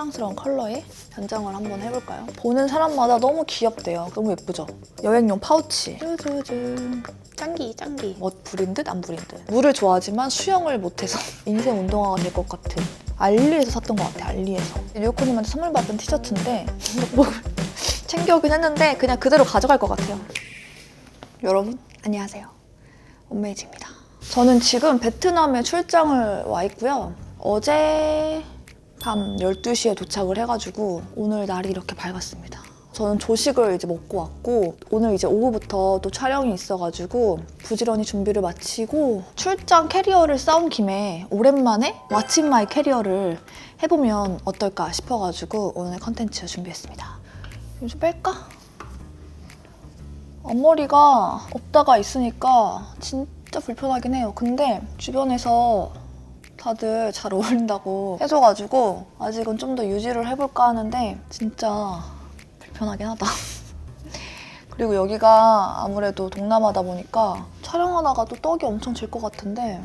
사랑스러운 컬러에 변장을 한번 해볼까요? 보는 사람마다 너무 귀엽대요. 너무 예쁘죠? 여행용 파우치. 쭈쭈쭈. 짱기 짱기. 멋 부린 듯 안 부린 듯. 물을 좋아하지만 수영을 못해서 인생 운동화가 될 것 같은. 알리에서 샀던 것 같아 알리에서. 뉴코님한테 선물 받은 티셔츠인데 뭐 챙겨오긴 했는데 그냥 그대로 가져갈 것 같아요. 여러분 안녕하세요. 엄메이지입니다. 저는 지금 베트남에 출장을 와 있고요. 어제 밤 12시에 도착을 해가지고 오늘 날이 이렇게 밝았습니다. 저는 조식을 이제 먹고 왔고 오늘 이제 오후부터 또 촬영이 있어가지고 부지런히 준비를 마치고 출장 캐리어를 싸온 김에 오랜만에 왓츠 마이 캐리어를 해보면 어떨까 싶어가지고 오늘 컨텐츠 준비했습니다. 요즘 뺄까? 앞머리가 없다가 있으니까 진짜 불편하긴 해요. 근데 주변에서 다들 잘 어울린다고 해줘가지고 아직은 좀 더 유지를 해볼까 하는데 진짜 불편하긴 하다. 그리고 여기가 아무래도 동남아다 보니까 촬영하다가 또 떡이 엄청 질 것 같은데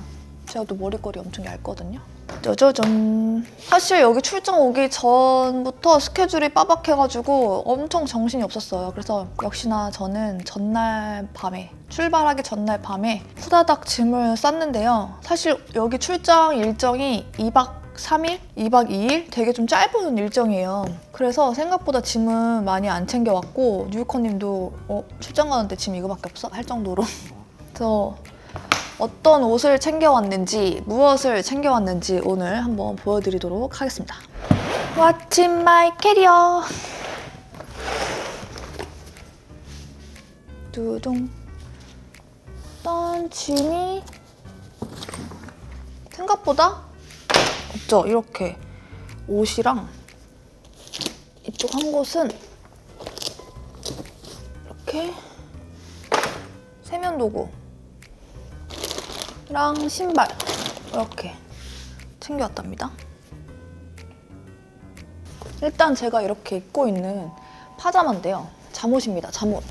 제가 또 머리결이 엄청 얇거든요. 짜자잔. 사실 여기 출장 오기 전부터 스케줄이 빠박해가지고 엄청 정신이 없었어요. 그래서 역시나 저는 전날 밤에 출발하기 전날 밤에 후다닥 짐을 쌌는데요. 사실 여기 출장 일정이 2박 3일? 2박 2일? 되게 좀 짧은 일정이에요. 그래서 생각보다 짐은 많이 안 챙겨왔고 뉴유커님도 어, 출장 가는데 짐 이거밖에 없어? 할 정도로 그래서 어떤 옷을 챙겨왔는지 무엇을 챙겨왔는지 오늘 한번 보여드리도록 하겠습니다. What's in my carrier? 두둥 일단 짐이 생각보다 없죠. 이렇게 옷이랑 이쪽 한 곳은 이렇게 세면 도구 랑 신발 이렇게 챙겨왔답니다. 일단 제가 이렇게 입고 있는 파자마인데요. 잠옷입니다. 잠옷.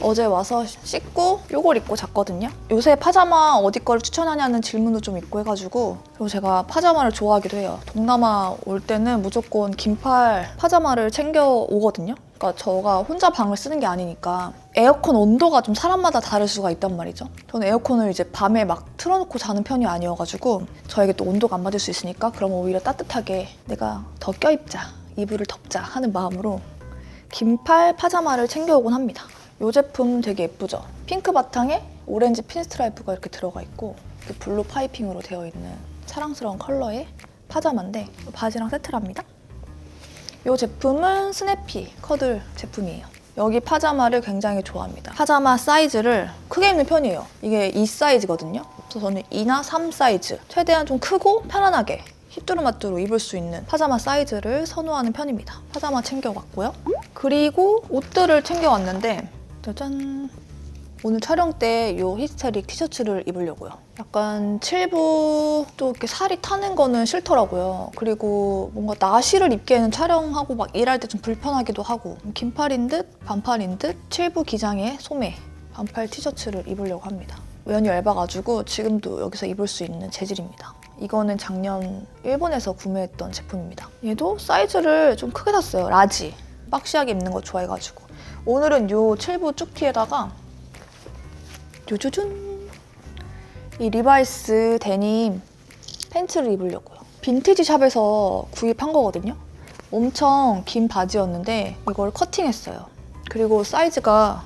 어제 와서 씻고 요걸 입고 잤거든요. 요새 파자마 어디 거를 추천하냐는 질문도 좀 있고 해가지고 그리고 제가 파자마를 좋아하기도 해요. 동남아 올 때는 무조건 긴팔 파자마를 챙겨 오거든요. 그러니까 저가 혼자 방을 쓰는 게 아니니까 에어컨 온도가 좀 사람마다 다를 수가 있단 말이죠. 저는 에어컨을 이제 밤에 막 틀어놓고 자는 편이 아니어가지고 저에게 또 온도가 안 맞을 수 있으니까 그러면 오히려 따뜻하게 내가 더 껴입자, 이불을 덮자 하는 마음으로 긴팔 파자마를 챙겨오곤 합니다. 이 제품 되게 예쁘죠? 핑크 바탕에 오렌지 핀스트라이프가 이렇게 들어가 있고 이렇게 블루 파이핑으로 되어 있는 사랑스러운 컬러의 파자마인데 바지랑 세트랍니다. 이 제품은 스냅피 커들 제품이에요. 여기 파자마를 굉장히 좋아합니다. 파자마 사이즈를 크게 입는 편이에요. 이게 2 사이즈거든요. 그래서 저는 2나 3 사이즈. 최대한 좀 크고 편안하게 휘뚜루마뚜루 입을 수 있는 파자마 사이즈를 선호하는 편입니다. 파자마 챙겨왔고요. 그리고 옷들을 챙겨왔는데 짜잔! 오늘 촬영 때 이 히스테릭 티셔츠를 입으려고요. 약간 칠부 또 이렇게 살이 타는 거는 싫더라고요. 그리고 뭔가 나시를 입기에는 촬영하고 막 일할 때 좀 불편하기도 하고 긴팔인 듯 반팔인 듯 칠부 기장의 소매 반팔 티셔츠를 입으려고 합니다. 우연히 얇아가지고 지금도 여기서 입을 수 있는 재질입니다. 이거는 작년 일본에서 구매했던 제품입니다. 얘도 사이즈를 좀 크게 샀어요. 라지. 박시하게 입는 거 좋아해가지고. 오늘은 요 칠부 쭉 티에다가 요조준 이 리바이스 데님 팬츠를 입으려고요. 빈티지 샵에서 구입한 거거든요. 엄청 긴 바지였는데 이걸 커팅했어요. 그리고 사이즈가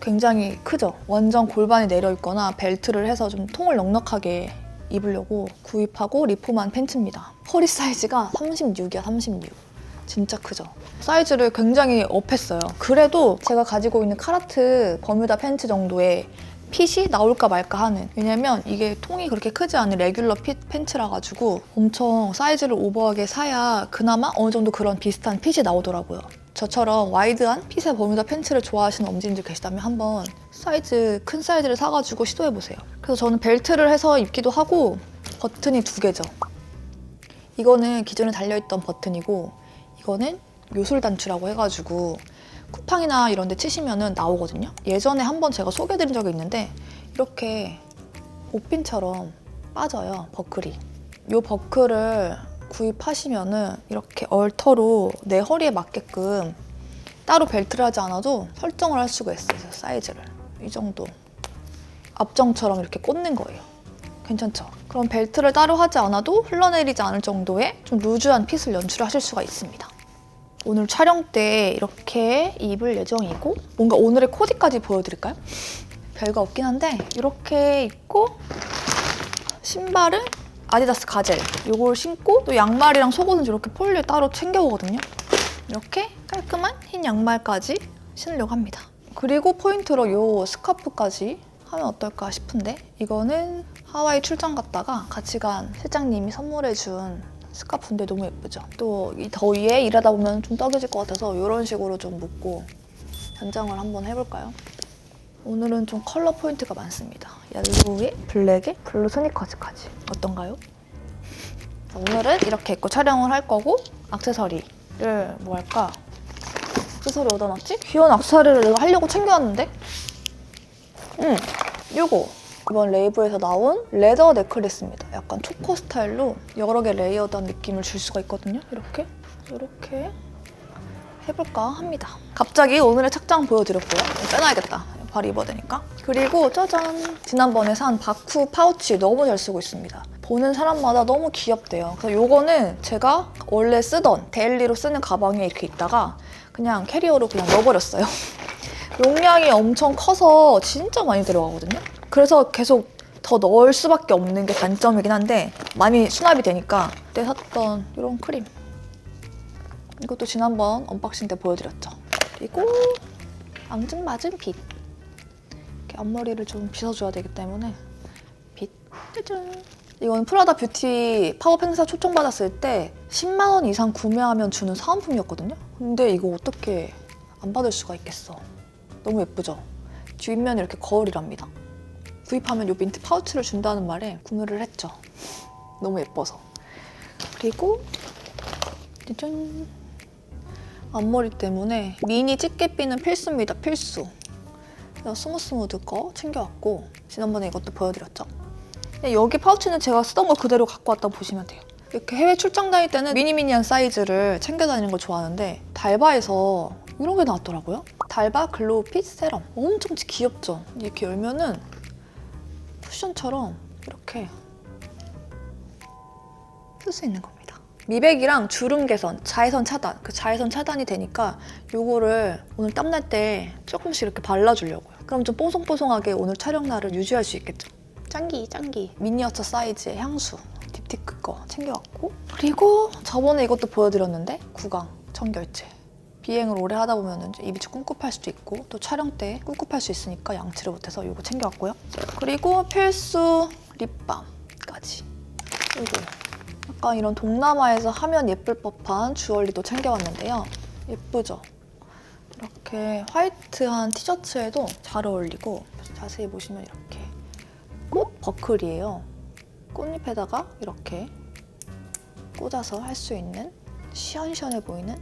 굉장히 크죠. 완전 골반이 내려 있거나 벨트를 해서 좀 통을 넉넉하게 입으려고 구입하고 리폼한 팬츠입니다. 허리 사이즈가 36이야, 36. 진짜 크죠. 사이즈를 굉장히 업했어요. 그래도 제가 가지고 있는 카라트 버뮤다 팬츠 정도의 핏이 나올까 말까 하는 왜냐면 이게 통이 그렇게 크지 않은 레귤러 핏 팬츠라 가지고 엄청 사이즈를 오버하게 사야 그나마 어느 정도 그런 비슷한 핏이 나오더라고요. 저처럼 와이드한 핏의 버뮤다 팬츠를 좋아하시는 엄지님들 계시다면 한번 사이즈 큰 사이즈를 사가지고 시도해보세요. 그래서 저는 벨트를 해서 입기도 하고 버튼이 두 개죠. 이거는 기존에 달려있던 버튼이고 이거는 요술 단추라고 해가지고 쿠팡이나 이런 데 치시면은 나오거든요. 예전에 한번 제가 소개해드린 적이 있는데 이렇게 옷핀처럼 빠져요, 버클이. 이 버클을 구입하시면은 이렇게 얼터로 내 허리에 맞게끔 따로 벨트를 하지 않아도 설정을 할 수가 있어요. 사이즈를. 이 정도. 앞정처럼 이렇게 꽂는 거예요. 괜찮죠? 그럼 벨트를 따로 하지 않아도 흘러내리지 않을 정도의 좀 루즈한 핏을 연출하실 수가 있습니다. 오늘 촬영 때 이렇게 입을 예정이고 뭔가 오늘의 코디까지 보여드릴까요? 별거 없긴 한데 이렇게 입고 신발은 아디다스 가젤 이걸 신고 또 양말이랑 속옷은 이렇게 폴리에 따로 챙겨오거든요. 이렇게 깔끔한 흰 양말까지 신으려고 합니다. 그리고 포인트로 이 스카프까지 하면 어떨까 싶은데 이거는 하와이 출장 갔다가 같이 간 실장님이 선물해준 스카프인데 너무 예쁘죠? 또이 더위에 일하다 보면 좀 떡여질 것 같아서 이런 식으로 좀 묶고 변장을 한번 해볼까요? 오늘은 좀 컬러 포인트가 많습니다. 옐로우에 블랙에 블루 스니커즈까지 어떤가요? 자, 오늘은 이렇게 입고 촬영을 할 거고 액세서리를 뭐 할까? 액세서리 어디다 놨지? 귀여운 액세서리를 내가 하려고 챙겨왔는데 음, 요거 이번 레이브에서 나온 레더 넥클리스입니다. 약간 초코 스타일로 여러 개 레이어드한 느낌을 줄 수가 있거든요. 이렇게 이렇게 해볼까 합니다. 갑자기 오늘의 착장 보여드렸고요. 빼놔야겠다. 바로 입어야 되니까. 그리고 짜잔! 지난번에 산 바쿠 파우치 너무 잘 쓰고 있습니다. 보는 사람마다 너무 귀엽대요. 그래서 요거는 제가 원래 쓰던 데일리로 쓰는 가방에 이렇게 있다가 그냥 캐리어로 그냥 넣어버렸어요. 용량이 엄청 커서 진짜 많이 들어가거든요. 그래서 계속 더 넣을 수밖에 없는 게 단점이긴 한데 많이 수납이 되니까 그때 샀던 이런 크림 이것도 지난번 언박싱 때 보여드렸죠. 그리고 앙증 맞은 빗. 이렇게 앞머리를 좀 빗어줘야 되기 때문에 빗. 짜잔. 이건 프라다 뷰티 파업 행사 초청받았을 때 10만 원 이상 구매하면 주는 사은품이었거든요. 근데 이거 어떻게 안 받을 수가 있겠어. 너무 예쁘죠? 뒷면이 이렇게 거울이랍니다. 구입하면 요 민트 파우치를 준다는 말에 구매를 했죠. 너무 예뻐서. 그리고 짜잔. 앞머리 때문에 미니 집게핀은 필수입니다. 필수. 그래서 스무스무드 거 챙겨왔고 지난번에 이것도 보여드렸죠. 여기 파우치는 제가 쓰던 거 그대로 갖고 왔다고 보시면 돼요. 이렇게 해외 출장 다닐 때는 미니미니한 사이즈를 챙겨 다니는 걸 좋아하는데 달바에서 이런 게 나왔더라고요. 달바 글로우 핏 세럼. 엄청 귀엽죠? 이렇게 열면은 쿠션처럼 이렇게 쓸 수 있는 겁니다. 미백이랑 주름 개선, 자외선 차단, 그 자외선 차단이 되니까 요거를 오늘 땀날 때 조금씩 이렇게 발라주려고요. 그럼 좀 뽀송뽀송하게 오늘 촬영 날을 유지할 수 있겠죠. 짱기, 짱기. 미니어처 사이즈의 향수, 딥티크 거 챙겨왔고 그리고 저번에 이것도 보여드렸는데 구강, 청결제. 비행을 오래 하다 보면 입이 좀 꿉꿉할 수도 있고 또 촬영 때 꿉꿉할 수 있으니까 양치를 못해서 이거 챙겨왔고요. 그리고 필수 립밤까지. 이거 약간 이런 동남아에서 하면 예쁠 법한 주얼리도 챙겨왔는데요. 예쁘죠? 이렇게 화이트한 티셔츠에도 잘 어울리고 자세히 보시면 이렇게 꽃 버클이에요. 꽃잎에다가 이렇게 꽂아서 할 수 있는 시원시원해 보이는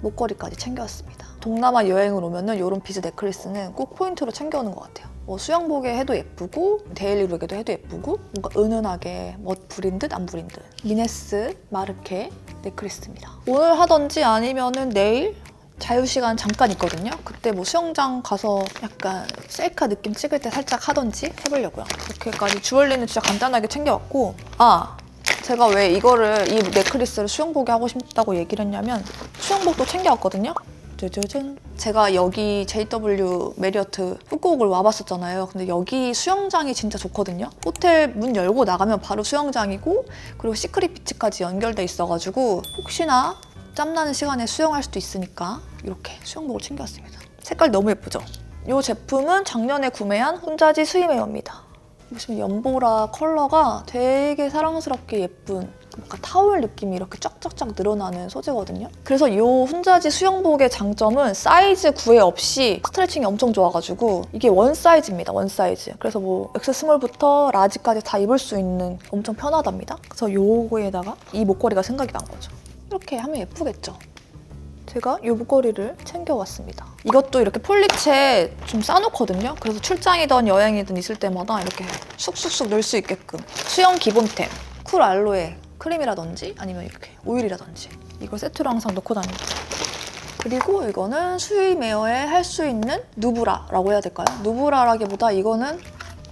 목걸이까지 챙겨왔습니다. 동남아 여행을 오면은 이런 비즈 넥클리스는 꼭 포인트로 챙겨오는 것 같아요. 뭐 수영복에 해도 예쁘고 데일리룩에도 해도 예쁘고 뭔가 은은하게 멋 부린 듯 안 부린 듯 미네스 마르케 넥클리스입니다. 오늘 하던지 아니면은 내일 자유시간 잠깐 있거든요. 그때 뭐 수영장 가서 약간 셀카 느낌 찍을 때 살짝 하던지 해보려고요. 이렇게까지 주얼리는 진짜 간단하게 챙겨왔고 아 제가 왜 이거를 이 넥클리스를 수영복에 하고 싶다고 얘기를 했냐면 수영복도 챙겨왔거든요. 짜자잔. 제가 여기 JW 메리어트 후쿠옥을 와봤었잖아요. 근데 여기 수영장이 진짜 좋거든요. 호텔 문 열고 나가면 바로 수영장이고 그리고 시크릿 비치까지 연결돼 있어가지고 혹시나 짬나는 시간에 수영할 수도 있으니까 이렇게 수영복을 챙겨왔습니다. 색깔 너무 예쁘죠? 이 제품은 작년에 구매한 혼자지 스위메어입니다. 보시면 연보라 컬러가 되게 사랑스럽게 예쁜 뭔가 타올 느낌이 이렇게 쫙쫙쫙 늘어나는 소재거든요. 그래서 이 혼자지 수영복의 장점은 사이즈 구애 없이 스트레칭이 엄청 좋아가지고 이게 원 사이즈입니다. 원 사이즈. 그래서 뭐 엑스 스몰부터 라지까지 다 입을 수 있는 엄청 편하답니다. 그래서 요거에다가 이 목걸이가 생각이 난 거죠. 이렇게 하면 예쁘겠죠? 제가 이 목걸이를 챙겨왔습니다. 이것도 이렇게 폴리채 좀 싸놓거든요. 그래서 출장이든 여행이든 있을 때마다 이렇게 쑥쑥쑥 넣을 수 있게끔 수영 기본템 쿨 알로에 크림이라든지 아니면 이렇게 오일이라든지 이걸 세트로 항상 넣고 다닙니다. 그리고 이거는 수입 에어에 할 수 있는 누브라라고 해야 될까요? 누브라라기보다 이거는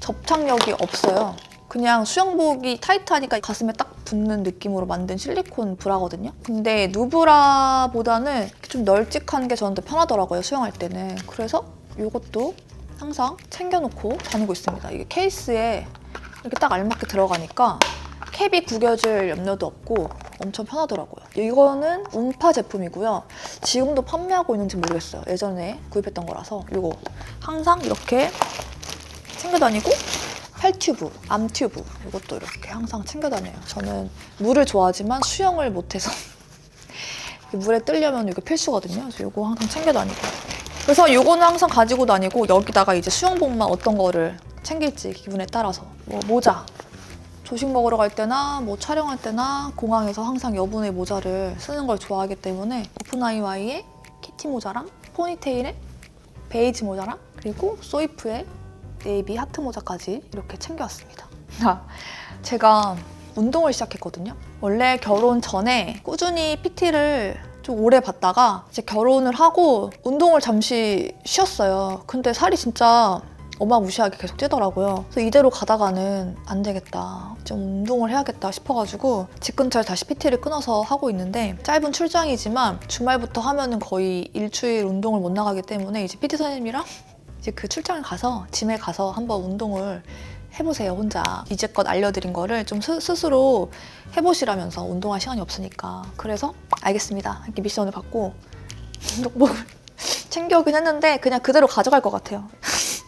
접착력이 없어요. 그냥 수영복이 타이트하니까 가슴에 딱 붙는 느낌으로 만든 실리콘 브라거든요. 근데 누브라보다는 좀 널찍한 게더 편하더라고요, 수영할 때는. 그래서 이것도 항상 챙겨놓고 다니고 있습니다. 이게 케이스에 이렇게 딱 알맞게 들어가니까 캡이 구겨질 염려도 없고 엄청 편하더라고요. 이거는 운파 제품이고요. 지금도 판매하고 있는지 모르겠어요. 예전에 구입했던 거라서 이거 항상 이렇게 챙겨 다니고 팔튜브, 암튜브 이것도 이렇게 항상 챙겨 다녀요. 저는 물을 좋아하지만 수영을 못해서 물에 뜨려면 이거 필수거든요. 그래서 이거 항상 챙겨 다니고 그래서 이거는 항상 가지고 다니고 여기다가 이제 수영복만 어떤 거를 챙길지 기분에 따라서 뭐 모자 조식 먹으러 갈 때나 뭐 촬영할 때나 공항에서 항상 여분의 모자를 쓰는 걸 좋아하기 때문에 오픈아이와이의 키티 모자랑 포니테일에 베이지 모자랑 그리고 소이프의 네이비 하트 모자까지 이렇게 챙겨왔습니다. 아, 제가 운동을 시작했거든요. 원래 결혼 전에 꾸준히 PT를 좀 오래 받다가 이제 결혼을 하고 운동을 잠시 쉬었어요. 근데 살이 진짜 어마무시하게 계속 찌더라고요. 그래서 이대로 가다가는 안 되겠다. 좀 운동을 해야겠다 싶어가지고 집 근처에 다시 PT를 끊어서 하고 있는데 짧은 출장이지만 주말부터 하면은 거의 일주일 운동을 못 나가기 때문에 이제 PT 선생님이랑 이제 그 출장을 가서 짐에 가서 한번 운동을 해보세요 혼자. 이제껏 알려드린 거를 좀 스, 스스로 해보시라면서 운동할 시간이 없으니까. 그래서 알겠습니다. 이렇게 미션을 받고 운동복을 챙겨오긴 했는데 그냥 그대로 가져갈 것 같아요.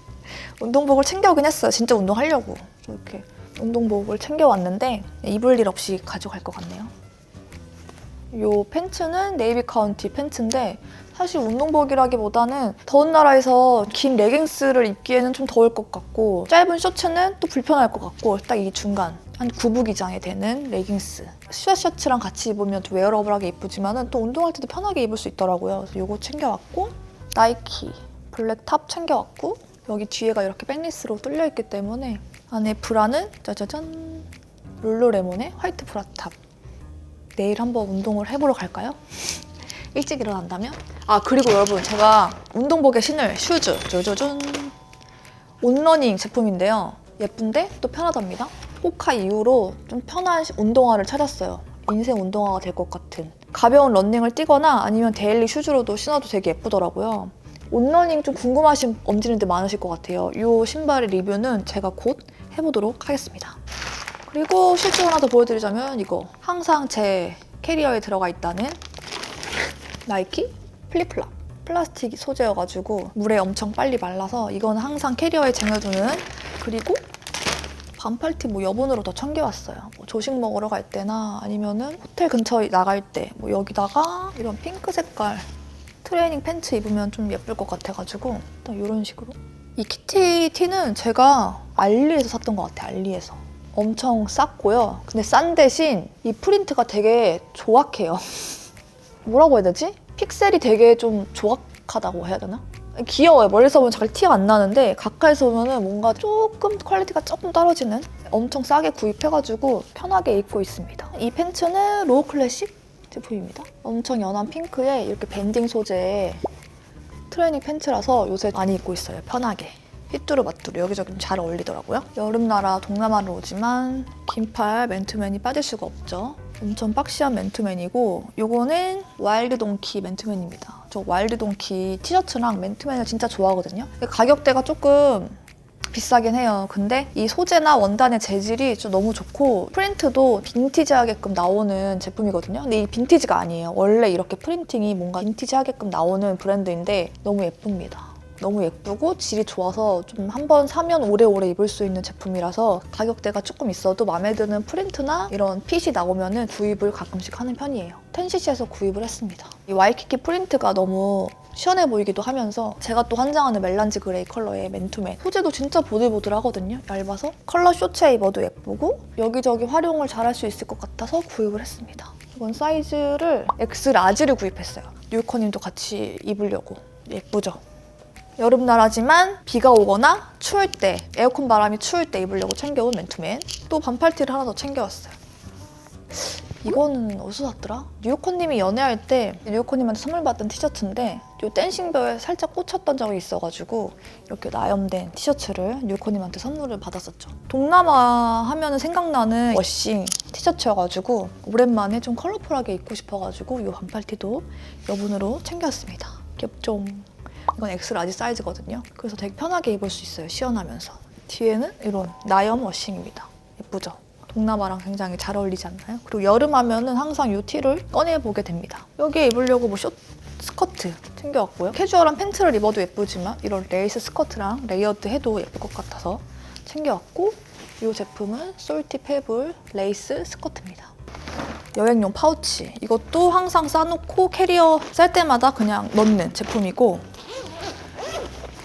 운동복을 챙겨오긴 했어요. 진짜 운동하려고. 이렇게 운동복을 챙겨왔는데 입을 일 없이 가져갈 것 같네요. 요 팬츠는 네이비 카운티 팬츠인데 사실 운동복이라기보다는 더운 나라에서 긴 레깅스를 입기에는 좀 더울 것 같고 짧은 셔츠는 또 불편할 것 같고 딱 이 중간 한 구부 기장에 되는 레깅스. 스웨트 셔츠랑 같이 입으면 또 웨어러블하게 이쁘지만은 또 운동할 때도 편하게 입을 수 있더라고요. 그래서 요거 챙겨왔고 나이키 블랙 탑 챙겨왔고 여기 뒤에가 이렇게 백리스로 뚫려 있기 때문에 안에 브라는 짜자잔 룰루레몬의 화이트 브라 탑. 내일 한번 운동을 해보러 갈까요? 일찍 일어난다면? 아 그리고 여러분 제가 운동복에 신을 슈즈 짜자잔 온러닝 제품인데요. 예쁜데 또 편하답니다. 호카 이후로 좀 편한 시- 운동화를 찾았어요. 인생 운동화가 될 것 같은. 가벼운 러닝을 뛰거나 아니면 데일리 슈즈로도 신어도 되게 예쁘더라고요. 온러닝 좀 궁금하신 엄지님들 많으실 것 같아요. 이 신발의 리뷰는 제가 곧 해보도록 하겠습니다. 그리고 슈즈 하나 더 보여드리자면 이거 항상 제 캐리어에 들어가 있다는 나이키 플립플랍 플라스틱 소재여가지고 물에 엄청 빨리 말라서 이건 항상 캐리어에 쟁여두는 그리고 반팔티 뭐 여분으로 더 챙겨왔어요. 뭐 조식 먹으러 갈 때나 아니면은 호텔 근처에 나갈 때 뭐 여기다가 이런 핑크 색깔 트레이닝 팬츠 입으면 좀 예쁠 것 같아가지고 딱 이런 식으로 이 키티 티는 제가 알리에서 샀던 것 같아요. 알리에서 엄청 쌌고요. 근데 싼 대신 이 프린트가 되게 조악해요. 뭐라고 해야 되지? 픽셀이 되게 좀 조악하다고 해야 되나? 귀여워요. 멀리서 보면 잘 티가 안 나는데 가까이서 보면 뭔가 조금 퀄리티가 조금 떨어지는 엄청 싸게 구입해가지고 편하게 입고 있습니다. 이 팬츠는 로우 클래식 제품입니다. 엄청 연한 핑크에 이렇게 밴딩 소재의 트레이닝 팬츠라서 요새 많이 입고 있어요. 편하게. 휘뚜루 마뚜루 여기저기 좀잘 어울리더라고요. 여름나라 동남아로 오지만 긴팔 맨투맨이 빠질 수가 없죠. 엄청 박시한 맨투맨이고 요거는 와일드 동키 맨투맨입니다. 저 와일드 동키 티셔츠랑 맨투맨을 진짜 좋아하거든요. 가격대가 조금 비싸긴 해요. 근데 이 소재나 원단의 재질이 좀 너무 좋고 프린트도 빈티지하게끔 나오는 제품이거든요. 근데 이 빈티지가 아니에요. 원래 이렇게 프린팅이 뭔가 빈티지하게끔 나오는 브랜드인데 너무 예쁩니다. 너무 예쁘고 질이 좋아서 좀 한 번 사면 오래오래 입을 수 있는 제품이라서 가격대가 조금 있어도 마음에 드는 프린트나 이런 핏이 나오면은 구입을 가끔씩 하는 편이에요. 텐시시에서 구입을 했습니다. 이 와이키키 프린트가 너무 시원해 보이기도 하면서 제가 또 환장하는 멜란지 그레이 컬러의 맨투맨. 소재도 진짜 보들보들하거든요. 얇아서. 컬러 쇼츠에 입어도 예쁘고 여기저기 활용을 잘할 수 있을 것 같아서 구입을 했습니다. 이건 사이즈를 X 라지를 구입했어요. 뉴커님도 같이 입으려고. 예쁘죠 여름 나라지만 비가 오거나 추울 때 에어컨 바람이 추울 때 입으려고 챙겨온 맨투맨 또 반팔티를 하나 더 챙겨왔어요 이거는 어디서 샀더라? 뉴요커님이 연애할 때 뉴요커님한테 선물 받던 티셔츠인데 요 댄싱별에 살짝 꽂혔던 적이 있어가지고 이렇게 나염된 티셔츠를 뉴요커님한테 선물을 받았었죠. 동남아 하면은 생각나는 워싱 티셔츠여가지고 오랜만에 좀 컬러풀하게 입고 싶어가지고 요 반팔티도 여분으로 챙겼습니다. 귀엽죠? 이건 엑스라지 사이즈거든요. 그래서 되게 편하게 입을 수 있어요. 시원하면서. 뒤에는 이런 나염 워싱입니다. 예쁘죠? 동남아랑 굉장히 잘 어울리지 않나요? 그리고 여름 하면은 항상 이 티를 꺼내보게 됩니다. 여기에 입으려고 뭐 숏, 스커트 챙겨왔고요. 캐주얼한 팬츠를 입어도 예쁘지만 이런 레이스 스커트랑 레이어드 해도 예쁠 것 같아서 챙겨왔고 이 제품은 솔티 페블 레이스 스커트입니다. 여행용 파우치 이것도 항상 싸놓고 캐리어 쌀 때마다 그냥 넣는 제품이고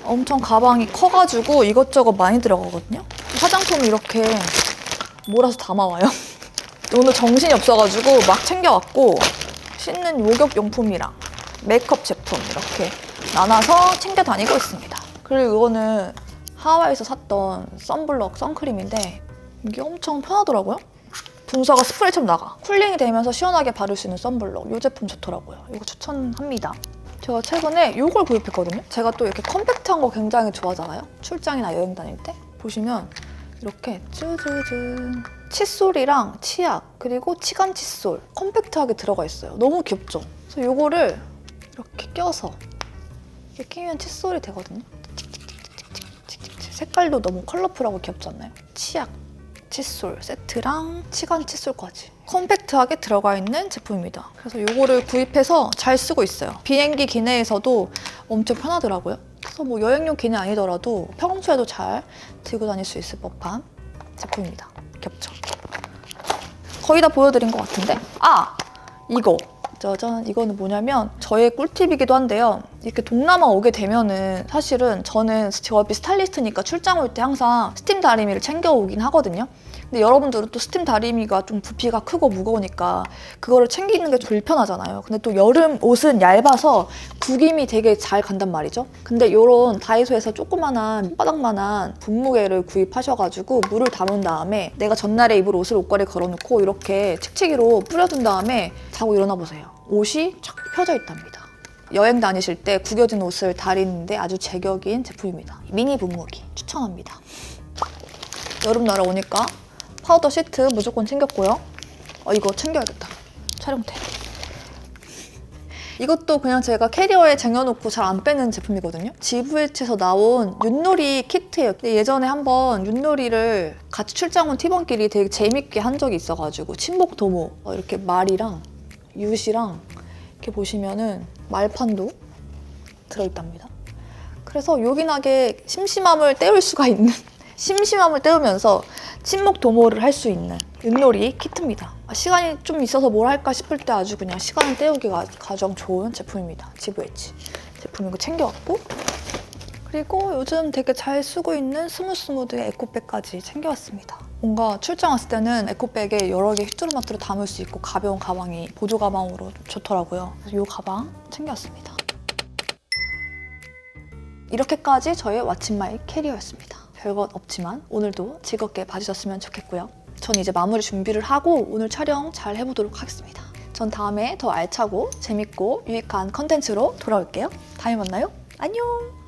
엄청 가방이 커가지고 이것저것 많이 들어가거든요. 화장품이 이렇게 몰아서 담아와요. 오늘 정신이 없어가지고 막 챙겨왔고 씻는 목욕 용품이랑 메이크업 제품 이렇게 나눠서 챙겨 다니고 있습니다. 그리고 이거는 하와이에서 샀던 선블럭 선크림인데 이게 엄청 편하더라고요. 분사가 스프레이처럼 나가. 쿨링이 되면서 시원하게 바를 수 있는 선블럭. 이 제품 좋더라고요. 이거 추천합니다. 제가 최근에 이걸 구입했거든요. 제가 또 이렇게 컴팩트한 거 굉장히 좋아하잖아요. 출장이나 여행 다닐 때. 보시면 이렇게 쯔쯔쯔 칫솔이랑 치약 그리고 치간 칫솔 컴팩트하게 들어가 있어요. 너무 귀엽죠? 그래서 이거를 이렇게 껴서 이렇게 끼면 칫솔이 되거든요. 색깔도 너무 컬러풀하고 귀엽지 않나요? 치약, 칫솔 세트랑 치간 칫솔까지 컴팩트하게 들어가 있는 제품입니다. 그래서 이거를 구입해서 잘 쓰고 있어요. 비행기 기내에서도 엄청 편하더라고요. 그래서 뭐 여행용 기내 아니더라도 평소에도 잘 들고 다닐 수 있을 법한 제품입니다. 귀엽죠? 거의 다 보여드린 것 같은데 아! 이거 짜잔 이거는 뭐냐면 저의 꿀팁이기도 한데요. 이렇게 동남아 오게 되면은 사실은 저는 직업이 스타일리스트니까 출장 올 때 항상 스팀 다리미를 챙겨오긴 하거든요 근데 여러분들은 또 스팀 다리미가 좀 부피가 크고 무거우니까 그거를 챙기는 게좀 불편하잖아요. 근데 또 여름 옷은 얇아서 구김이 되게 잘 간단 말이죠. 근데 이런 다이소에서 조그만한 손바닥만한 분무개를 구입하셔가지고 물을 담은 다음에 내가 전날에 입을 옷을 옷걸이에 걸어놓고 이렇게 칙칙이로 뿌려둔 다음에 자고 일어나 보세요. 옷이 쫙 펴져 있답니다. 여행 다니실 때 구겨진 옷을 다리는데 아주 제격인 제품입니다. 미니 분무기 추천합니다. 여름 날아오니까 파우더 시트 무조건 챙겼고요 어, 이거 챙겨야겠다 촬영 때 이것도 그냥 제가 캐리어에 쟁여놓고 잘 안 빼는 제품이거든요. GVH에서 나온 윷놀이 키트예요. 근데 예전에 한번 윷놀이를 같이 출장 온 팀원끼리 되게 재밌게 한 적이 있어가지고 친목 도모 어, 이렇게 말이랑 윷이랑 이렇게 보시면은 말판도 들어있답니다. 그래서 요긴하게 심심함을 때울 수가 있는 심심함을 때우면서 친목 도모를 할 수 있는 윷놀이 키트입니다. 아, 시간이 좀 있어서 뭘 할까 싶을 때 아주 그냥 시간을 때우기가 가장 좋은 제품입니다. GVH 제품 이거 챙겨왔고 그리고 요즘 되게 잘 쓰고 있는 스무스무드의 에코백까지 챙겨왔습니다. 뭔가 출장 왔을 때는 에코백에 여러 개 휘뚜루마뚜루 담을 수 있고 가벼운 가방이 보조 가방으로 좋더라고요. 그래서 이 가방 챙겨왔습니다. 이렇게까지 저의 왓츠마이 캐리어였습니다. 별것 없지만 오늘도 즐겁게 봐주셨으면 좋겠고요. 전 이제 마무리 준비를 하고 오늘 촬영 잘 해보도록 하겠습니다. 전 다음에 더 알차고 재밌고 유익한 컨텐츠로 돌아올게요. 다음에 만나요. 안녕!